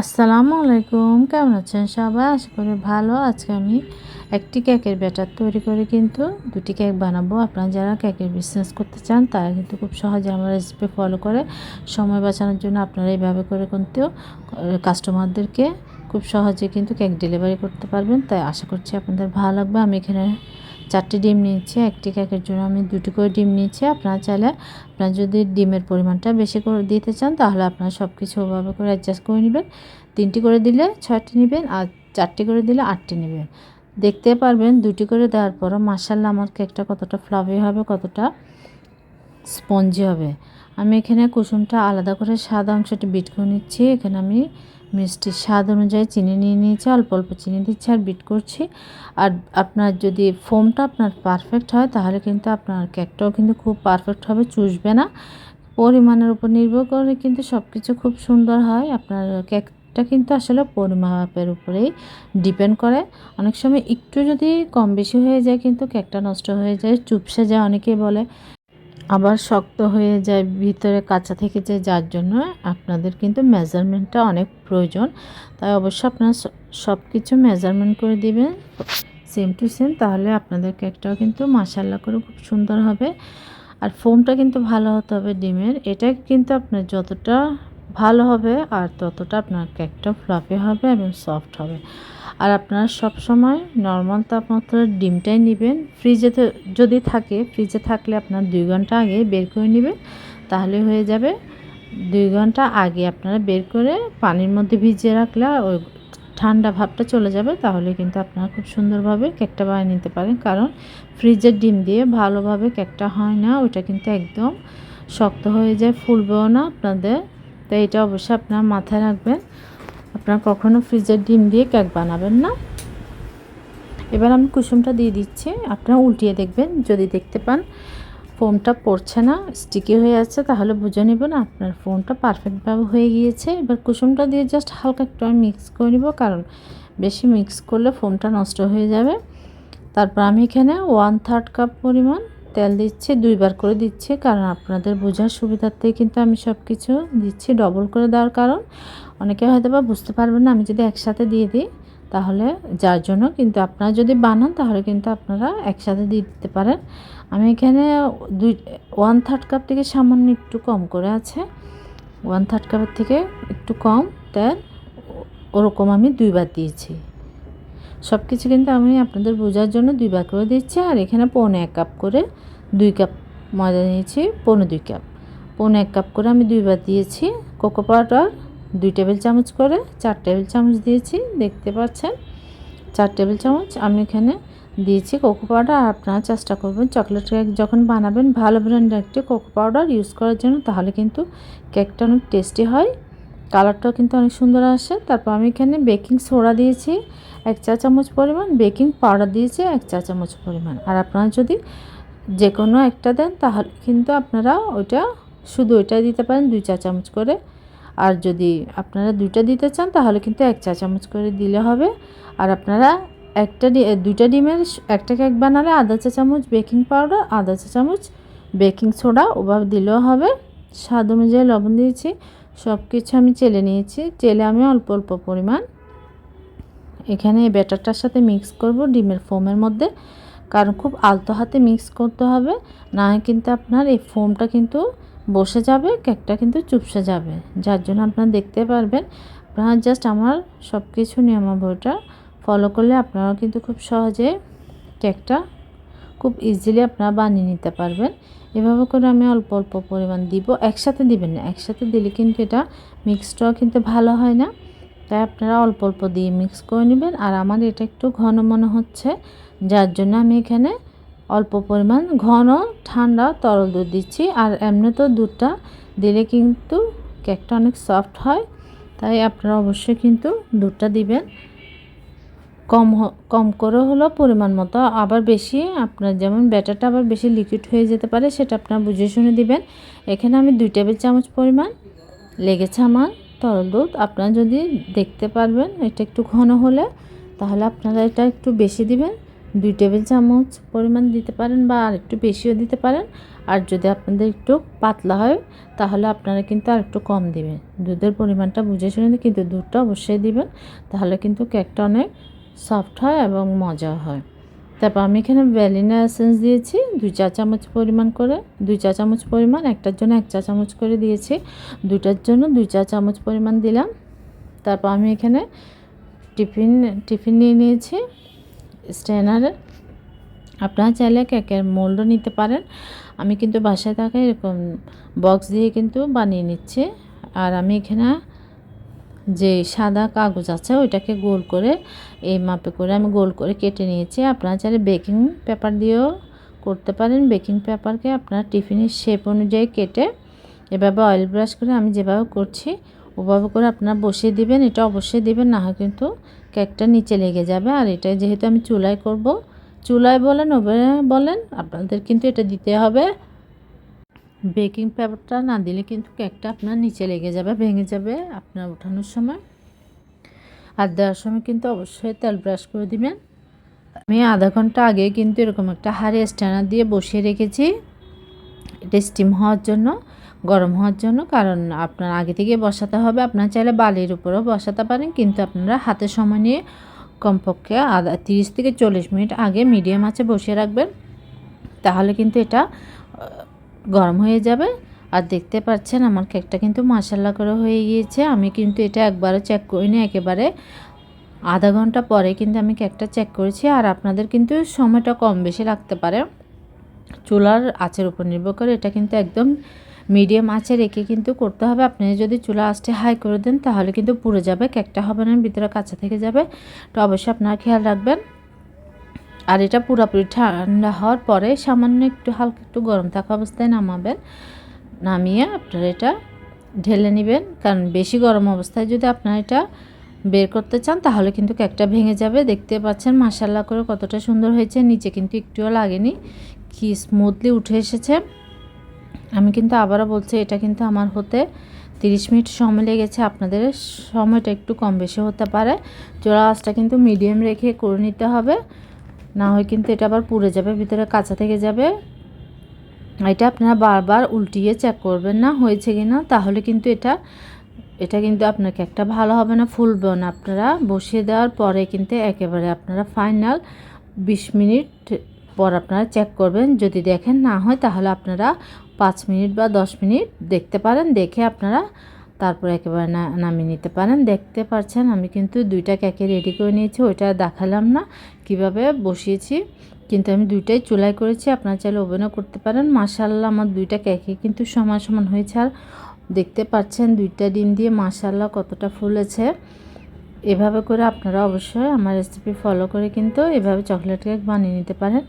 আসসালামু আলাইকুম। কেমন আছেন সবাই? আশা করি ভালো। আজকে আমি একটি কেকের ব্যাটার তৈরি করে কিন্তু দুটি কেক বানাবো। আপনারা যারা কেকের বিজনেস করতে চান, তারা কিন্তু খুব সহজে আমার রেসিপি ফলো করে সময় বাঁচানোর জন্য আপনারা এইভাবে করে কিন্তু কাস্টমারদেরকে খুব সহজে কিন্তু কেক ডেলিভারি করতে পারবেন। তাই আশা করছি আপনাদের ভালো লাগবে। আমি এখানে চারটি ডিম নিয়েছি, একটি কেকের জন্য আমি দুটি করে ডিম নিয়েছি। আপনারা চাইলে আপনারা যদি ডিমের পরিমাণটা বেশি করে দিতে চান, তাহলে আপনারা সব কিছু ওভাবে করে অ্যাডজাস্ট করে নেবেন। তিনটি করে দিলে ছয়টি নেবেন আর চারটি করে দিলে আটটি নেবেন। দেখতে পারবেন দুটি করে দেওয়ার পরও মাসাল্লাহ আমার কেকটা কতটা ফ্লাভি হবে, কতটা স্পঞ্জি হবে। আমি এখানে কুসুমটা আলাদা করে সাদা অংশটি বিট করে নিচ্ছি। এখানে আমি মিষ্টির স্বাদ অনুযায়ী চিনি নিয়ে নিয়েছি, অল্প অল্প চিনি দিচ্ছি আর বিট করছি। আর আপনার যদি ফোমটা আপনার পারফেক্ট হয়, তাহলে কিন্তু আপনার কেকটাও কিন্তু খুব পারফেক্ট হবে, চুষবে না। পরিমাণের উপর নির্ভর করে কিন্তু সব কিছু খুব সুন্দর হয়। আপনার কেকটা কিন্তু আসলে পরিমাপের উপরেই ডিপেন্ড করে। অনেক সময় একটু যদি কম বেশি হয়ে যায়, কিন্তু কেকটা নষ্ট হয়ে যায়, চুপসে যায় অনেকেই বলে। আবার শক্ত হয়ে যায় ভিতরে কাঁচা থেকে যায়, যার জন্য আপনাদের কিন্তু মেজারমেন্টটা অনেক প্রয়োজন। তাই অবশ্যই আপনারা সব কিছু মেজারমেন্ট করে দিবেন সেম টু সেম তাহলে আপনাদের কেকটাও কিন্তু মাসাল্লা করে খুব সুন্দর হবে। আর ফোমটা কিন্তু ভালো হতে হবে ডিমের, এটা কিন্তু আপনার যতটা ভালো হবে আর ততটা আপনার কেকটা ফ্লাফি হবে এবং সফট হবে। আর আপনারা সব সময় নর্মাল তাপমাত্রার ডিমটাই নেবেন। ফ্রিজে যদি থাকে ফ্রিজে থাকলে আপনার দুই ঘণ্টা আগে বের করে নেবেন। তাহলে হয়ে যাবে, দুই ঘণ্টা আগে আপনারা বের করে পানির মধ্যে ভিজিয়ে রাখলে ওই ঠান্ডা ভাবটা চলে যাবে। তাহলে কিন্তু আপনারা খুব সুন্দরভাবে কেকটা বানিয়ে নিতে পারেন। কারণ ফ্রিজের ডিম দিয়ে ভালোভাবে কেকটা হয় না, ওইটা কিন্তু একদম শক্ত হয়ে যায়, ফুলবেও না আপনাদের। তাই এটা অবশ্যই আপনার মাথায় রাখবেন। আপনারা কখনও ফ্রিজের ডিম দিয়ে কেক বানাবেন না? এবার আমি কুসুমটা দিয়ে দিচ্ছি। আপনারা উল্টিয়ে দেখবেন। যদি দেখতে পান ফোমটা পড়ছে না স্টিকি হয়ে আছে, তাহলে বুঝে নেবেন আপনার ফোমটা পারফেক্টভাবে হয়ে গিয়েছে। এবার কুসুমটা দিয়ে জাস্ট হালকা একটু আমি মিক্স করে নেব, কারণ বেশি মিক্স করলে ফোমটা নষ্ট হয়ে যাবে। তারপর আমি এখানে ওয়ান থার্ড কাপ পরিমাণ তেল দিচ্ছি, দুইবার করে দিচ্ছি, কারণ আপনাদের বোঝার সুবিধার্থেই কিন্তু আমি সব কিছু দিচ্ছি। ডবল করে দেওয়ার কারণ, অনেকে হয়তো বা বুঝতে পারবেন না, আমি যদি একসাথে দিয়ে দিই, তাহলে যার জন্য কিন্তু আপনারা যদি বানান, তাহলে কিন্তু আপনারা একসাথে দিয়ে দিতে পারেন। আমি এখানে দুই ওয়ান থার্ড কাপ থেকে সামান্য একটু কম করে আছে। ওয়ান থার্ড কাপের থেকে একটু কম তেল, ওরকম আমি দুইবার দিয়েছি। সব কিছু কিন্তু আমি আপনাদের বোঝার জন্য দুইবার করে দিচ্ছি। আর এখানে পৌনে এক কাপ করে দুই কাপ ময়দা নিয়েছি, পৌনে দুই কাপ। পৌনে এক কাপ করে আমি দুইবার দিয়েছি কোকো পাউডার, দুই টেবিল চামচ করে চার টেবিল চামচ দিয়েছি, দেখতে পাচ্ছেন? চার টেবিল চামচ আমি এখানে দিয়েছি কোকো পাউডার। আপনারা চেষ্টা করবেন চকলেট কেক যখন বানাবেন, ভালো ব্র্যান্ডের একটি কোকো পাউডার ইউজ করার জন্য, তাহলে কিন্তু কেকটা অনেক টেস্টি হয়। কালারটাও কিন্তু অনেক সুন্দর আসে। তারপর আমি এখানে বেকিং সোডা দিয়েছি, এক চা চামচ পরিমাণ। বেকিং পাউডার দিয়েছি, এক চা চামচ পরিমাণ। আর আপনারা যদি যে কোনো একটা দেন, তাহলে কিন্তু আপনারা ওইটা শুধু ওইটা দিতে পারেন, দুই চা চামচ করে। আর যদি আপনারা দুইটা দিতে চান, তাহলে কিন্তু এক চা চামচ করে দিলে হবে। আর আপনারা একটা দুইটা ডিমের একটা কেক বানালে আধা চা চামচ বেকিং পাউডার, আধা চা চামচ বেকিং সোডা, ওভাবে দিলেও হবে। স্বাদ অনুযায়ী লবণ দিয়েছি। সব কিছু আমি চেলে নিয়েছি। চেলে আমি অল্প অল্প পরিমাণ। এখানে এই ব্যাটারটার সাথে মিক্স করব ডিমের ফোমের মধ্যে। কারণ খুব আলতো হাতে মিক্স করতে হবে। না কিন্তু আপনার এই ফোমটা কিন্তু বসে যাবে, কেকটা কিন্তু চুপসে যাবে। যার জন্য আপনারা দেখতে পারবেন। আপনারা জাস্ট আমার সব কিছু নিয়মাবলীটা ফলো করলে আপনারাও কিন্তু খুব সহজে কেকটা খুব ইজিলি আপনারা বানিয়ে নিতে পারবেন। এভাবে করে আমি অল্প অল্প পরিমাণ দিব। একসাথে দিবেন না, একসাথে দিলে কিন্তু এটা মিক্সটাও কিন্তু ভালো হয় না। তাই আপনারা অল্প অল্প দিয়ে মিক্স করে নেবেন। আর আমার এটা একটু ঘন মনে হচ্ছে, যার জন্য আমি এখানে অল্প পরিমাণ ঘন ঠান্ডা তরল দুধ দিচ্ছি। আর এমনি তো দুধটা দিলে কিন্তু কেকটা অনেক সফট হয়। তাই আপনারা অবশ্যই কিন্তু দুধটা দিবেন। কম কম করে হলো পরিমাণ মতো। আবার বেশি, আপনার যেমন ব্যাটারটা আবার বেশি লিকুইড হয়ে যেতে পারে, সেটা আপনারা বুঝে শুনে দিবেন। এখানে আমি দুই টেবিল চামচ পরিমাণ লেগেছে আমার তরল দুধ। আপনারা যদি দেখতে পারবেন, এটা একটু ঘন হলে, তাহলে আপনারা এটা একটু বেশি দিবেন। দুই টেবিল চামচ পরিমাণ দিতে পারেন বা আর একটু বেশিও দিতে পারেন। আর যদি আপনাদের একটু পাতলা হয়, তাহলে আপনারা কিন্তু আর একটু কম দিবেন। দুধের পরিমাণটা বুঝে শুনে কিন্তু দুধটা অবশ্যই দিবেন। তাহলে কিন্তু কেকটা অনেক সফট হয় এবং মজা হয়। তারপর আমি এখানে ভ্যালিনা এসেন্স দিয়েছি, দুই চা চামচ পরিমাণ করে, দুই চা চামচ পরিমাণ, একটার জন্য এক চা চামচ করে দিয়েছি দুটার জন্য দুই চা চামচ পরিমাণ দিলাম। তারপর আমি এখানে টিফিন টিফিন নিয়ে নিয়েছি, স্ট্যানারে। আপনারা চাইলে কেকের মোল্ডও নিতে পারেন। আমি কিন্তু বাসায় থাকা এরকম বক্স দিয়ে কিন্তু বানিয়ে নিচ্ছি। আর আমি এখানে যে সাদা কাগজ আছে, ওইটাকে গোল করে, এই মাপে করে আমি গোল করে কেটে নিয়েছি। আপনারা চাইলে বেকিং পেপার দিয়েও করতে পারেন। বেকিং পেপারকে আপনার টিফিনের শেপ অনুযায়ী কেটে, এভাবে অয়েল ব্রাশ করে আমি যেভাবে করছি, ওভাবে করে আপনারা বসিয়ে দিবেন। এটা অবশ্যই দিবেন, না হয় কিন্তু কেকটা নিচে লেগে যাবে। আর এটা যেহেতু আমি চুলায় করব, চুলায় বলেন, ওভেনে বলেন, আপনাদের কিন্তু এটা দিতে হবে। বেকিং পেপারটা না দিলে কিন্তু কেকটা আপনার নিচে লেগে যাবে, ভেঙে যাবে আপনার ওঠানোর সময়। আর দেওয়ার সময় কিন্তু অবশ্যই তেল ব্রাশ করে দিবেন। আমি আধা ঘণ্টা আগে কিন্তু এরকম একটা হাড়ি স্ট্যান্ডার দিয়ে বসিয়ে রেখেছি। এটা স্টিম হওয়ার জন্য, গরম হওয়ার জন্য, কারণ আপনার আগে থেকে বসাতে হবে। আপনার চাইলে বালির উপরেও বসাতে পারেন, কিন্তু আপনারা হাতে সময় নিয়ে কমপক্ষে আধা, তিরিশ থেকে চল্লিশ মিনিট আগে মিডিয়াম আছে বসিয়ে রাখবেন। তাহলে কিন্তু এটা গরম হয়ে যাবে। আর দেখতে পাচ্ছেন আমার কেকটা কিন্তু মাসাল্লা করে হয়ে গিয়েছে। আমি কিন্তু এটা একবারও চেক করিনি, একেবারে আধা ঘণ্টা পরে কিন্তু আমি কেকটা চেক করেছি। আর আপনাদের কিন্তু সময়টা কম বেশি লাগতে পারে। চুলার আঁচের উপর নির্ভর করে এটা কিন্তু একদম মিডিয়াম আঁচে রেখে কিন্তু করতে হবে। আপনি যদি চুলা আঁচটা হাই করে দেন তাহলে কিন্তু পুড়ে যাবে, কেকটা হবে না, ভিতরে কাঁচা থেকে যাবে। তো অবশ্যই আপনারা খেয়াল রাখবেন। আর এটা পুরোপুরি ঠান্ডা হওয়ার পরে সামান্য একটু, হালকা একটু গরম থাকা অবস্থায় নামাবেন। নামিয়ে আপনারা এটা ঢেলে নেবেন। কারণ বেশি গরম অবস্থায় যদি আপনারা এটা বের করতে চান, তাহলে কিন্তু কেকটা ভেঙে যাবে। দেখতে পাচ্ছেন মাসাল্লা করে কতটা সুন্দর হয়েছে। নিচে কিন্তু একটুও লাগেনি। কি স্মুথলি উঠে এসেছে। আমি কিন্তু আবারও বলছি, এটা কিন্তু আমার হতে তিরিশ মিনিট সময় লেগেছে। আপনাদের সময়টা একটু কম বেশি হতে পারে। চোরা আঁচটা কিন্তু মিডিয়াম রেখে করে নিতে হবে। না হয় কিন্তু এটা আবার পুড়ে যাবে, ভিতরে কাঁচা থেকে যাবে। এটা আপনারা বারবার উল্টিয়ে চেক করবেন না, হয়েছে কি না? তাহলে কিন্তু এটা এটা কিন্তু আপনার কেকটা ভালো হবে না, ফুলবে না। আপনারা বসিয়ে দেওয়ার পরে কিন্তু একেবারে আপনারা ফাইনাল বিশ মিনিট পর আপনারা চেক করবেন। যদি দেখেন না হয়, তাহলে আপনারা পাঁচ মিনিট বা দশ মিনিট দেখতে পারেন, দেখে আপনারা তারপর একেবারে নামিয়ে নিতে পারেন। দেখতে পাচ্ছেন আমি কিন্তু দুইটা কেকে রেডি করে নিয়েছি, ওইটা দেখালাম না কীভাবে বসিয়েছি। কিন্তু আমি দুইটাই চুলাই করেছি, আপনারা চাইলে ওভেনও করতে পারেন। মাসাল্লাহ আমার দুইটা কেকে কিন্তু সমান সমান হয়েছে। আর দেখতে পাচ্ছেন, দুইটা ডিম দিয়ে মাসাল্লাহ কতটা ফুলেছে। এভাবে করে আপনারা অবশ্যই আমার রেসিপি ফলো করে কিন্তু এভাবে চকলেট কেক বানিয়ে নিতে পারেন।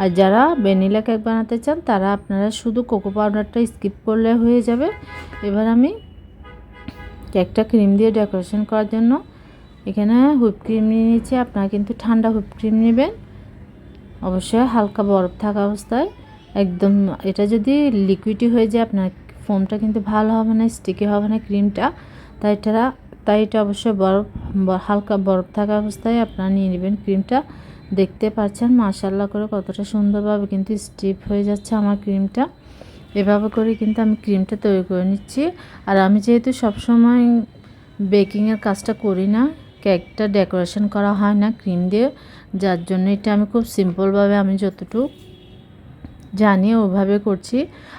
আর যারা ভ্যানিলা কেক বানাতে চান, তারা আপনারা শুধু কোকো পাউডারটা স্কিপ করলে হয়ে যাবে। এবার আমি কেকটা ক্রিম দিয়ে ডেকোরেশন করার জন্য। এখানে হুইপ ক্রিম নিয়ে নিচ্ছি আপনারা কিন্তু ঠান্ডা হুইপ ক্রিম নেবেন। অবশ্যই হালকা বরফ থাকা অবস্থায়। একদম এটা যদি লিকুইডই হয়ে যায়, আপনার ফোমটা কিন্তু ভালো হবে না, স্টিকি হবে না ক্রিমটা। তাই এটা তাই এটা অবশ্যই বরফ হালকা বরফ থাকা অবস্থায় আপনারা নিয়ে নেবেন ক্রিমটা। দেখতে পাচ্ছেন মাশাল্লাহ করে কতটা সুন্দরভাবে কিন্তু স্টিপ হয়ে যাচ্ছে আমার ক্রিমটা। এভাবে করে কিন্তু আমি ক্রিমটা তৈরি করে নিচ্ছি। আর আমি যেহেতু সবসময় বেকিংয়ের কাজটা করি না, কেকটা ডেকোরেশন করা হয় না ক্রিম দিয়ে, যার জন্য এটা আমি খুব সিম্পলভাবে আমি যতটুকু জানি ওভাবে করছি।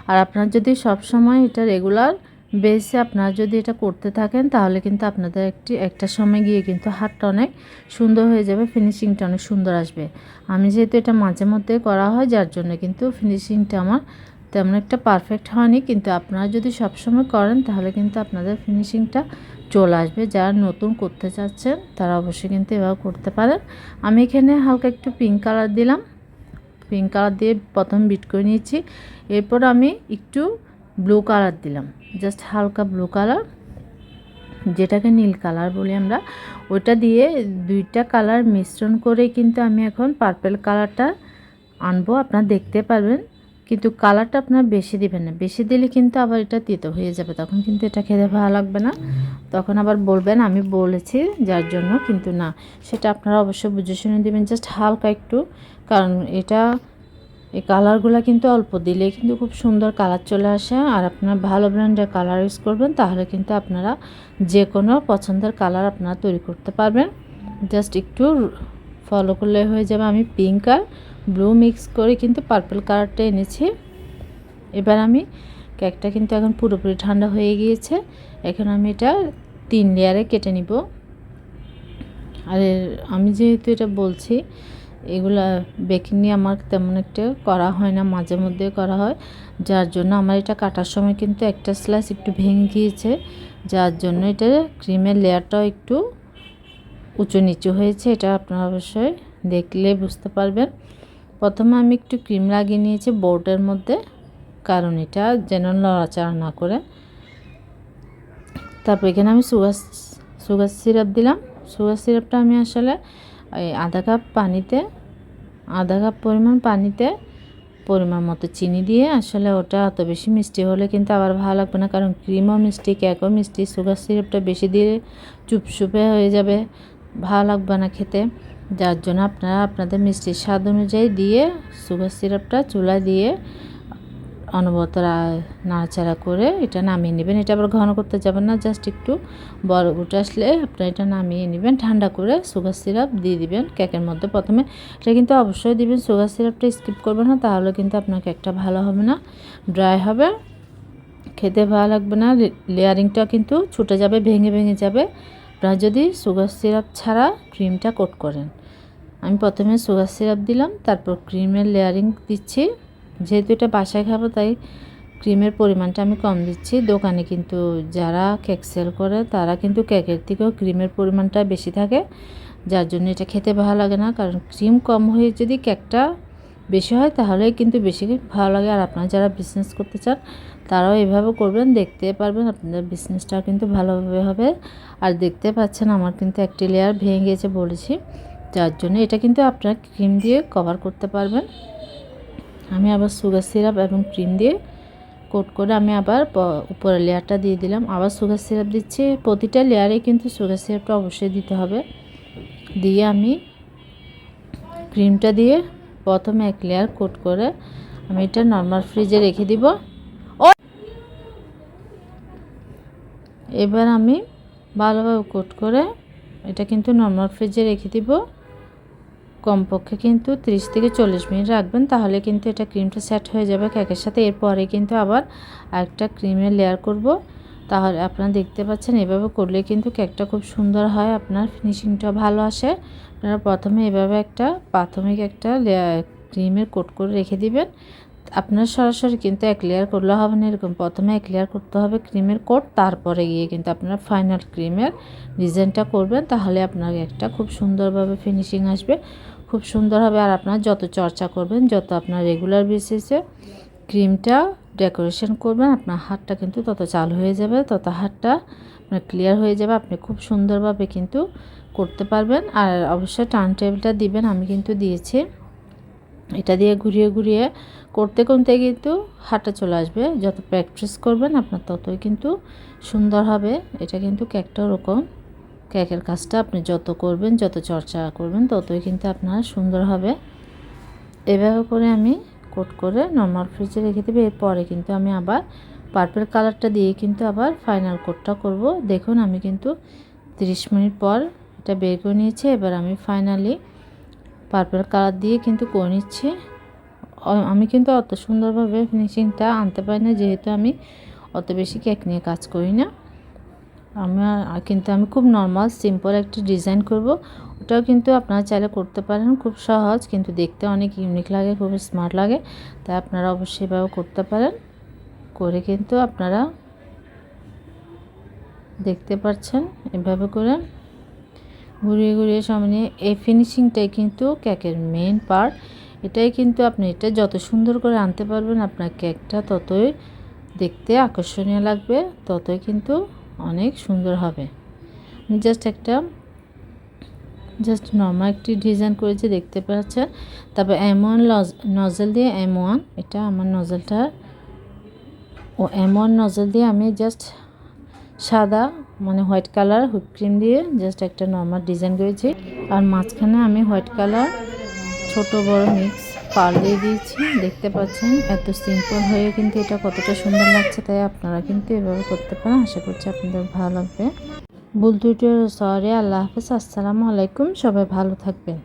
আর আপনার যদি সব সময় এটা রেগুলার বেসে আপনারা যদি এটা করতে থাকেন, তাহলে কিন্তু আপনাদের একটি, একটা সময় গিয়ে কিন্তু হাতটা অনেক সুন্দর হয়ে যাবে ফিনিশিংটা অনেক সুন্দর আসবে। আমি যেহেতু এটা মাঝে মধ্যে করা হয়, যার জন্য কিন্তু ফিনিশিংটা আমার তেমন একটা পারফেক্ট হয়নি, কিন্তু আপনারা যদি সবসময় করেন, তাহলে কিন্তু আপনাদের ফিনিশিংটা চলে আসবে। যারা নতুন করতে চাচ্ছেন, তারা অবশ্যই কিন্তু এভাবে করতে পারেন। আমি এখানে হালকা একটু পিঙ্ক কালার দিলাম। পিঙ্ক কালার দিয়ে প্রথম বিট করে নিয়েছি। এরপর আমি একটু ব্লু কালার দিলাম। জাস্ট হালকা ব্লু কালার যেটাকে নীল কালার বলি আমরা। ওটা দিয়ে দুইটা কালার মিশ্রণ করে কিন্তু আমি এখন পার্পেল কালারটা আনব। আপনারা দেখতে পারবেন। কিন্তু কালারটা আপনার বেশি দিবেন না। বেশি দিলে কিন্তু আবার এটা তিতো হয়ে যাবে। তখন কিন্তু এটা খেতে ভালো লাগবে না। তখন আবার বলবেন, আমি বলেছি যার জন্য, কিন্তু না, সেটা আপনারা অবশ্যই বুঝে শুনে দেবেন। জাস্ট হালকা একটু, কারণ এটা, এই কালারগুলো কিন্তু অল্প দিলে কিন্তু খুব সুন্দর কালার চলে আসে। আর আপনারা ভালো ব্র্যান্ডের কালার ইউজ করবেন, তাহলে কিন্তু আপনারা যে কোনো পছন্দের কালার আপনারা তৈরি করতে পারবেন। জাস্ট একটু ফলো করলে হয়ে যাবে আমি পিঙ্ক আর ব্লু মিক্স করে কিন্তু পার্পল কালারটা এনেছি। এবার আমি কেকটা কিন্তু এখন পুরোপুরি ঠান্ডা হয়ে গিয়েছে। এখন আমি এটা তিন লেয়ারে কেটে নিব। আর আমি যেহেতু এটা বলছি, এগুলা বেকিং নিয়ে আমার তেমন একটা করা হয় না, মাঝে মধ্যে করা হয়। যার জন্য আমার এটা কাটার সময় কিন্তু একটা স্লাইস একটু ভেঙে গিয়েছে। যার জন্য এটা ক্রিমের লেয়ারটাও একটু উঁচু নিচু হয়েছে, এটা আপনারা অবশ্যই দেখলে বুঝতে পারবেন। প্রথমে আমি একটু ক্রিম লাগিয়ে নিয়েছি বোর্ডের মধ্যে, কারণ এটা যেন নড়াচড়া না করে। তারপর এখানে আমি সুগার সুগার সিরাপ দিলাম। সুগার সিরাপটা আমি আসলে ওই আধা কাপ পানিতে, আধা কাপ পরিমাণ পানিতে, পরিমাণ মতো চিনি দিয়ে আসলে ওটা অত বেশি মিষ্টি হলে কিন্তু আবার ভালো লাগবে না, কারণ ক্রিমও মিষ্টি, কেকও মিষ্টি, সুগার সিরাপটা বেশি দিয়ে চুপচুপে হয়ে যাবে। ভালো লাগবে না খেতে। যার জন্য আপনারা আপনাদের মিষ্টির স্বাদ অনুযায়ী দিয়ে সুগার সিরাপটা চুলা দিয়ে অনবরত নাড়াচাড়া করে এটা নামিয়ে নেবেন। এটা আবার ঘন করতে যাবেন না, জাস্ট একটু বড় উঠে আসলে আপনারা এটা নামিয়ে নেবেন, ঠান্ডা করে সুগার সিরাপ দিয়ে দিবেন কেকের মধ্যে। প্রথমে এটা কিন্তু অবশ্যই দিবেন, সুগার সিরাপটা স্কিপ করবেন না, তাহলে কিন্তু আপনার কেকটা ভালো হবে না, ড্রাই হবে। খেতে ভালো লাগবে না লেয়ারিংটা কিন্তু ছুটে যাবে, ভেঙে ভেঙে যাবে। আপনারা যদি সুগার সিরাপ ছাড়া ক্রিমটা কোট করেন। আমি প্রথমে সুগার সিরাপ দিলাম, তারপর ক্রিমের লেয়ারিং দিচ্ছি। যেহেতু এটা বাসায় খাব, তাই ক্রিমের পরিমাণটা আমি কম দিচ্ছি। দোকানে কিন্তু যারা কেক সেল করে, তারা কিন্তু কেকের থেকেও ক্রিমের পরিমাণটা বেশি থাকে। যার জন্য এটা খেতে ভালো লাগে না, কারণ ক্রিম কম হয়ে যদি কেকটা বেশি হয় তাহলে কিন্তু বেশি ভালো লাগে। আর আপনারা যারা বিজনেস করতে চান, তারাও এভাবে করবেন। দেখতে পারবেন আপনাদের বিজনেসটাও কিন্তু ভালোভাবে হবে। আর দেখতে পাচ্ছেন, আমার কিন্তু একটি লেয়ার ভেঙে গিয়েছে বলেছি। যার জন্য এটা কিন্তু আপনারা ক্রিম দিয়ে কভার করতে পারবেন। আমি আবার সুগার সিরাপ এবং ক্রিম দিয়ে কোট করে আমি আবার উপরের লেয়ারটা দিয়ে দিলাম। আবার সুগার সিরাপ দিচ্ছি। প্রতিটা লেয়ারে কিন্তু সুগার সিরাপটা অবশ্যই দিতে হবে। দিয়ে আমি ক্রিমটা দিয়ে প্রথমে এক লেয়ার কোট করে আমি এটা নর্মাল ফ্রিজে রেখে দিব। এবার আমি ভালোভাবে কোট করে এটা কিন্তু নর্মাল ফ্রিজে রেখে দিব। কমপক্ষে কিন্তু 30 থেকে চল্লিশ মিনিট রাখবেন, তাহলে কিন্তু এটা ক্রিমটা সেট হয়ে যাবে কেকের সাথে। এরপরে কিন্তু আবার আরেকটা ক্রিমের লেয়ার করব। তাহলে আপনারা দেখতে পাচ্ছেন, এভাবে করলে কিন্তু কেকটা খুব সুন্দর হয়, আপনার ফিনিশিংটা ভালো আসে। আপনারা প্রথমে এভাবে একটা প্রাথমিক একটা ক্রিমের কোট করে রেখে দিবেন। আপনার সরাসরি কিন্তু এক লেয়ার করলে হবে না এরকম। প্রথমে এক লেয়ার করতে হবে ক্রিমের কোট তারপরে গিয়ে কিন্তু আপনার ফাইনাল ক্রিমের ডিজাইনটা করবেন, তাহলে আপনার একটা খুব সুন্দরভাবে ফিনিশিং আসবে। খুব সুন্দর হবে, আর আপনার যত চর্চা করবেন, যত আপনার রেগুলার বেসিসে ক্রিমটা ডেকোরেশন করবেন, আপনার হাতটা কিন্তু তত চাল হয়ে যাবে, তত হাতটা আপনার ক্লিয়ার হয়ে যাবে, আপনি খুব সুন্দরভাবে কিন্তু করতে পারবেন। আর অবশ্যই টার্ন টেবিলটা দিবেন, আমি কিন্তু দিয়েছি। এটা দিয়ে ঘুরিয়ে ঘুরিয়ে করতে করতে কিন্তু হাঁটা চলে আসবে। যত প্র্যাকটিস করবেন, আপনার ততই কিন্তু সুন্দর হবে। এটা কিন্তু কেকটা ওরকম। কেকের কাজটা আপনি যত করবেন, যত চর্চা করবেন, ততই কিন্তু আপনার সুন্দর হবে। এভাবে করে আমি কোট করে নর্মাল ফ্রিজে রেখে দেবে। এরপরে কিন্তু আমি আবার পার্পেল কালারটা দিয়ে কিন্তু আবার ফাইনাল কোটটা করব। দেখুন, আমি কিন্তু 30 মিনিট পর এটা বের করে নিয়েছি। এবার আমি ফাইনালি পার্পেল কালার দিয়ে কিন্তু করে নিচ্ছি। আমি কিন্তু অত সুন্দরভাবে ফিনিশিংটা আনতে পারি না, যেহেতু আমি অত বেশি কেক নিয়ে কাজ করি না। আমি কিন্তু আমি খুব নর্মাল সিম্পল একটি ডিজাইন করব। ওটাও কিন্তু আপনারা চাইলে করতে পারেন, খুব সহজ, কিন্তু দেখতে অনেক ইউনিক লাগে, খুব স্মার্ট লাগে। তাই আপনারা অবশ্যই এভাবে করতে পারেন। করে কিন্তু আপনারা দেখতে পাচ্ছেন এভাবে করে। ঘুরিয়ে ঘুরিয়ে সামনে এই ফিনিশিংটাই কিন্তু কেকের মেন পার্ট এটাই কিন্তু আপনি, এটা যত সুন্দর করে আনতে পারবেন, আপনার কেকটা ততই দেখতে আকর্ষণীয় লাগবে, ততই কিন্তু অনেক সুন্দর হবে। জাস্ট একটা জাস্ট নর্মাল একটি ডিজাইন করেছি, দেখতে পাচ্ছেন তারপর এম ওয়ান নজল দিয়ে এম ওয়ান এটা আমার নজলটা ও এম ওয়ান নজল দিয়ে আমি জাস্ট সাদা মানে হোয়াইট কালার হুইপ ক্রিম দিয়ে জাস্ট একটা নর্মাল ডিজাইন করেছি। আর মাঝখানে আমি হোয়াইট কালার ছোট বড় মিক্স পার দিয়ে দিয়েছি। দেখতে পাচ্ছেন, এত সিম্পল হয়ে কিন্তু এটা কতটা সুন্দর লাগছে, তাই আপনারা কিন্তু এভাবে করতে পারেন। আশা করছি আপনাদের ভালো লাগবে। ভুল সরে, আল্লাহ হাফেজ, আসসালামু আলাইকুম। সবাই ভালো থাকবেন।